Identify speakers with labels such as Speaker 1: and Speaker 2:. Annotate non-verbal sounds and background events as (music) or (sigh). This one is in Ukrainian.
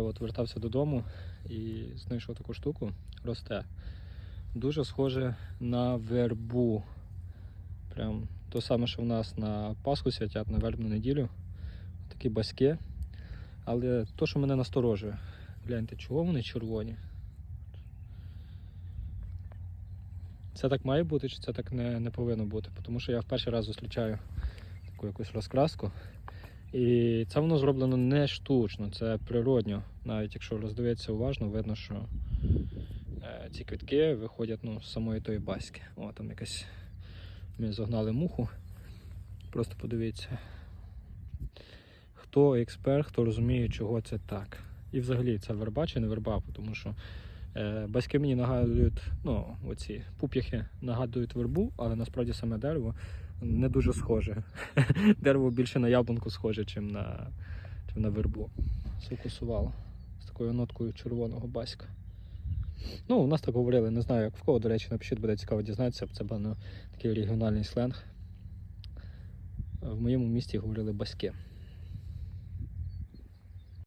Speaker 1: От вертався додому і знайшов таку штуку, росте. Дуже схоже на вербу. Прям то саме, що в нас на Пасху святять на вербну неділю. Такі баськи. Але то, що мене насторожує, гляньте, чого вони червоні? Це так має бути, чи це так не, не повинно бути? Тому що я в перший раз зустрічаю таку якусь розкраску. І це воно зроблено не штучно, це природньо. Навіть якщо роздивитися уважно, видно, що е, ці квітки виходять ну, з самої тої баськи. О, там якась ми загнали муху. Просто подивіться. Хто експерт, хто розуміє, чого це так. І взагалі це верба чи не верба, тому що е, баськи мені нагадують, ну, оці пуп'яхи нагадують вербу, але насправді саме дерево не дуже схоже. (laughs) Дерево більше на яблунку схоже, чим на, чим на вербу. Сукусувало з такою ноткою червоного баська. Ну, у нас так говорили, не знаю, як в кого, до речі, напишіть, буде цікаво дізнатися, це певно такий регіональний сленг. В моєму місті говорили баськи.